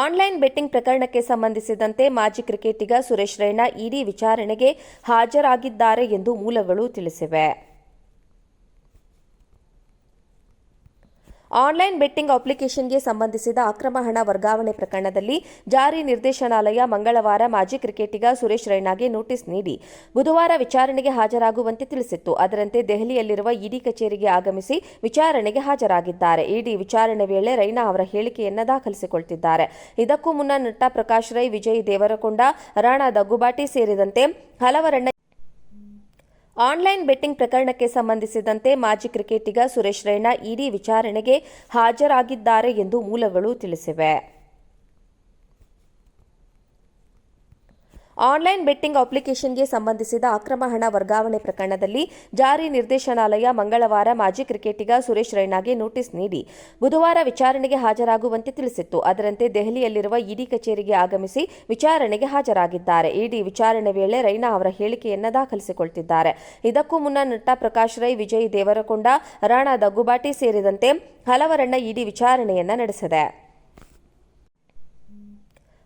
Online betting ಪ್ರಕರಣಕ್ಕೆ ಸಂಬಂಧಿಸಿದಂತೆ ಮಾಜಿ ಕ್ರಿಕೆಟಿಗ ಸುರೇಶ್ ರೈನಾ ಇಡಿ ವಿಚಾರಣೆಗೆ ಹಾಜರಾಗಿದ್ದಾರೆ ಎಂದು ಮೂಲಗಳು ತಿಳಿಸಿವೆ. ಆನ್ಲೈನ್ ಬೆಟ್ಟಿಂಗ್ ಅಪ್ಲಿಕೇಶನ್ಗೆ ಸಂಬಂಧಿಸಿದ ಅಕ್ರಮ ಹಣ ವರ್ಗಾವಣೆ ಪ್ರಕರಣದಲ್ಲಿ ಜಾರಿ ನಿರ್ದೇಶನಾಲಯ ಮಂಗಳವಾರ ಮಾಜಿ ಕ್ರಿಕೆಟಿಗ ಸುರೇಶ್ ರೈನಾಗೆ ನೋಟಿಸ್ ನೀಡಿ ಬುಧವಾರ ವಿಚಾರಣೆಗೆ ಹಾಜರಾಗುವಂತೆ ತಿಳಿಸಿತ್ತು. ಅದರಂತೆ ದೆಹಲಿಯಲ್ಲಿರುವ ಇಡಿ ಕಚೇರಿಗೆ ಆಗಮಿಸಿ ವಿಚಾರಣೆಗೆ ಹಾಜರಾಗಿದ್ದಾರೆ. ಇಡಿ ವಿಚಾರಣೆ ವೇಳೆ ರೈನಾ ಅವರ ಹೇಳಿಕೆಯನ್ನು ದಾಖಲಿಸಿಕೊಳ್ತಿದ್ದಾರೆ. ಇದಕ್ಕೂ ಮುನ್ನ ನಟ ಪ್ರಕಾಶ್ ರೈ, ವಿಜಯ್ ದೇವರಕೊಂಡ, ರಾಣಾ ದಗ್ಗುಬಾಟಿ ಸೇರಿದಂತೆ ಹಲವರನ್ನ ಆನ್ಲೈನ್ ಬೆಟ್ಟಿಂಗ್ ಪ್ರಕರಣಕ್ಕೆ ಸಂಬಂಧಿಸಿದಂತೆ ಮಾಜಿ ಕ್ರಿಕೆಟಿಗ ಸುರೇಶ್ ರೈನಾ ಇಡಿ ವಿಚಾರಣೆಗೆ ಹಾಜರಾಗಿದ್ದಾರೆ ಎಂದು ಮೂಲಗಳು ತಿಳಿಸಿವೆ. ಆನ್ಲೈನ್ ಬೆಟ್ಟಿಂಗ್ ಅಪ್ಲಿಕೇಶನ್ಗೆ ಸಂಬಂಧಿಸಿದ ಅಕ್ರಮ ಹಣ ವರ್ಗಾವಣೆ ಪ್ರಕರಣದಲ್ಲಿ ಜಾರಿ ನಿರ್ದೇಶನಾಲಯ ಮಂಗಳವಾರ ಮಾಜಿ ಕ್ರಿಕೆಟಿಗ ಸುರೇಶ್ ರೈನಾಗೆ ನೋಟಿಸ್ ನೀಡಿ. ಬುಧವಾರ ವಿಚಾರಣೆಗೆ ಹಾಜರಾಗುವಂತೆ ತಿಳಿಸಿತ್ತು. ಅದರಂತೆ ದೆಹಲಿಯಲ್ಲಿರುವ ಇಡಿ ಕಚೇರಿಗೆ ಆಗಮಿಸಿ ವಿಚಾರಣೆಗೆ ಹಾಜರಾಗಿದ್ದಾರೆ. ಇಡಿ ವಿಚಾರಣೆ ವೇಳೆ ರೈನಾ ಅವರ ಹೇಳಿಕೆಯನ್ನು ದಾಖಲಿಸಿಕೊಳ್ತಿದ್ದಾರೆ. ಇದಕ್ಕೂ ಮುನ್ನ ನಟ ಪ್ರಕಾಶ್ ರೈ, ವಿಜಯ್ ದೇವರಕೊಂಡ, ರಾಣಾ ದಗ್ಗುಬಾಟಿ ಸೇರಿದಂತೆ ಹಲವರನ್ನ ಇಡಿ ವಿಚಾರಣೆಯನ್ನ ನಡೆಸಿದೆ.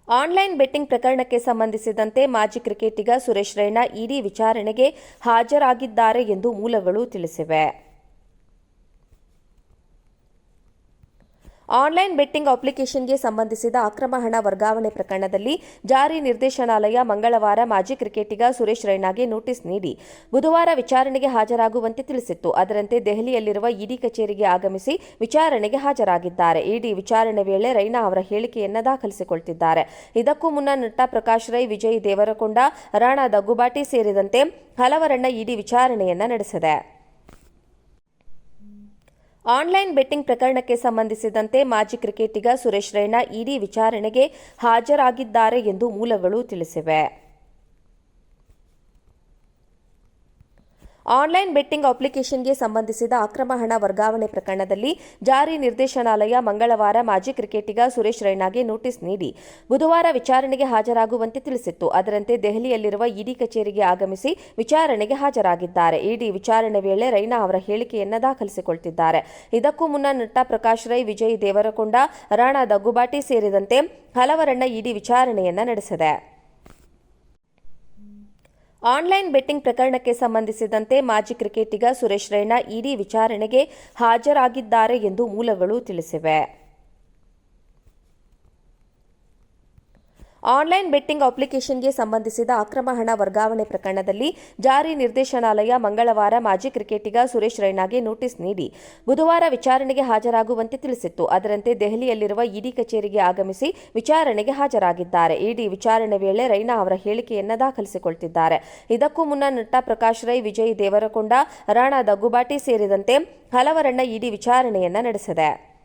ಆನ್ಲೈನ್ ಬೆಟ್ಟಿಂಗ್ ಪ್ರಕರಣಕ್ಕೆ ಸಂಬಂಧಿಸಿದಂತೆ ಮಾಜಿ ಕ್ರಿಕೆಟಿಗ ಸುರೇಶ್ ರೈನಾ ಇಡಿ ವಿಚಾರಣೆಗೆ ಹಾಜರಾಗಿದ್ದಾರೆ ಎಂದು ಮೂಲಗಳು ತಿಳಿಸಿವೆ. ಆನ್ಲೈನ್ ಬೆಟ್ಟಿಂಗ್ ಅಪ್ಲಿಕೇಶನ್ಗೆ ಸಂಬಂಧಿಸಿದ ಅಕ್ರಮ ಹಣ ವರ್ಗಾವಣೆ ಪ್ರಕರಣದಲ್ಲಿ ಜಾರಿ ನಿರ್ದೇಶನಾಲಯ ಮಂಗಳವಾರ ಮಾಜಿ ಕ್ರಿಕೆಟಿಗ ಸುರೇಶ್ ರೈನಾಗೆ ನೋಟಿಸ್ ನೀಡಿ. ಬುಧವಾರ ವಿಚಾರಣೆಗೆ ಹಾಜರಾಗುವಂತೆ ತಿಳಿಸಿತ್ತು. ಅದರಂತೆ ದೆಹಲಿಯಲ್ಲಿರುವ ಇಡಿ ಕಚೇರಿಗೆ ಆಗಮಿಸಿ ವಿಚಾರಣೆಗೆ ಹಾಜರಾಗಿದ್ದಾರೆ. ಇಡಿ ವಿಚಾರಣೆ ವೇಳೆ ರೈನಾ ಅವರ ಹೇಳಿಕೆಯನ್ನು ದಾಖಲಿಸಿಕೊಳ್ತಿದ್ದಾರೆ. ಇದಕ್ಕೂ ಮುನ್ನ ನಟ ಪ್ರಕಾಶ್ ರೈ, ವಿಜಯ್ ದೇವರಕೊಂಡ, ರಾಣಾ ದಗ್ಗುಬಾಟಿ ಸೇರಿದಂತೆ ಹಲವರನ್ನ ಇಡಿ ವಿಚಾರಣೆಯನ್ನ ನಡೆಸಿದೆ. ಆನ್ಲೈನ್ ಬೆಟ್ಟಿಂಗ್ ಪ್ರಕರಣಕ್ಕೆ ಸಂಬಂಧಿಸಿದಂತೆ ಮಾಜಿ ಕ್ರಿಕೆಟಿಗ ಸುರೇಶ್ ರೈನಾ ಇಡಿ ವಿಚಾರಣೆಗೆ ಹಾಜರಾಗಿದ್ದಾರೆ ಎಂದು ಮೂಲಗಳು ತಿಳಿಸಿವೆ. ಆನ್ಲೈನ್ ಬೆಟ್ಟಿಂಗ್ ಅಪ್ಲಿಕೇಶನ್ಗೆ ಸಂಬಂಧಿಸಿದ ಅಕ್ರಮ ಹಣ ವರ್ಗಾವಣೆ ಪ್ರಕರಣದಲ್ಲಿ ಜಾರಿ ನಿರ್ದೇಶನಾಲಯ ಮಂಗಳವಾರ ಮಾಜಿ ಕ್ರಿಕೆಟಿಗ ಸುರೇಶ್ ರೈನಾಗೆ ನೋಟಿಸ್ ನೀಡಿ. ಬುಧವಾರ ವಿಚಾರಣೆಗೆ ಹಾಜರಾಗುವಂತೆ ತಿಳಿಸಿತ್ತು. ಅದರಂತೆ ದೆಹಲಿಯಲ್ಲಿರುವ ಇಡಿ ಕಚೇರಿಗೆ ಆಗಮಿಸಿ ವಿಚಾರಣೆಗೆ ಹಾಜರಾಗಿದ್ದಾರೆ. ಇಡಿ ವಿಚಾರಣೆ ವೇಳೆ ರೈನಾ ಅವರ ಹೇಳಿಕೆಯನ್ನು ದಾಖಲಿಸಿಕೊಳ್ತಿದ್ದಾರೆ. ಇದಕ್ಕೂ ಮುನ್ನ ನಟ ಪ್ರಕಾಶ್ ರೈ, ವಿಜಯ್ ದೇವರಕೊಂಡ, ರಾಣಾ ದಗ್ಗುಬಾಟಿ ಸೇರಿದಂತೆ ಹಲವರನ್ನ ಇಡಿ ವಿಚಾರಣೆಯನ್ನ ನಡೆಸಿದೆ. ಆನ್ಲೈನ್ ಬೆಟ್ಟಿಂಗ್ ಪ್ರಕರಣಕ್ಕೆ ಸಂಬಂಧಿಸಿದಂತೆ ಮಾಜಿ ಕ್ರಿಕೆಟಿಗ ಸುರೇಶ್ ರೈನಾ ಇಡಿ ವಿಚಾರಣೆಗೆ ಹಾಜರಾಗಿದ್ದಾರೆ ಎಂದು ಮೂಲಗಳು ತಿಳಿಸಿವೆ. ಆನ್ಲೈನ್ ಬೆಟ್ಟಿಂಗ್ ಅಪ್ಲಿಕೇಶನ್ಗೆ ಸಂಬಂಧಿಸಿದ ಅಕ್ರಮ ಹಣ ವರ್ಗಾವಣೆ ಪ್ರಕರಣದಲ್ಲಿ ಜಾರಿ ನಿರ್ದೇಶನಾಲಯ ಮಂಗಳವಾರ ಮಾಜಿ ಕ್ರಿಕೆಟಿಗ ಸುರೇಶ್ ರೈನಾಗೆ ನೋಟಿಸ್ ನೀಡಿ ಬುಧವಾರ ವಿಚಾರಣೆಗೆ ಹಾಜರಾಗುವಂತೆ ತಿಳಿಸಿತ್ತು. ಅದರಂತೆ ದೆಹಲಿಯಲ್ಲಿರುವ ಇಡಿ ಕಚೇರಿಗೆ ಆಗಮಿಸಿ ವಿಚಾರಣೆಗೆ ಹಾಜರಾಗಿದ್ದಾರೆ. ಇಡಿ ವಿಚಾರಣೆ ವೇಳೆ ರೈನಾ ಅವರ ಹೇಳಿಕೆಯನ್ನು ದಾಖಲಿಸಿಕೊಳ್ತಿದ್ದಾರೆ. ಇದಕ್ಕೂ ಮುನ್ನ ನಟ ಪ್ರಕಾಶ್ ರೈ, ವಿಜಯ್ ದೇವರಕೊಂಡ, ರಾಣಾ ದಗ್ಗುಬಾಟಿ ಸೇರಿದಂತೆ ಹಲವರನ್ನ ಇಡಿ ವಿಚಾರಣೆಯನ್ನ ನಡೆಸಿದೆ.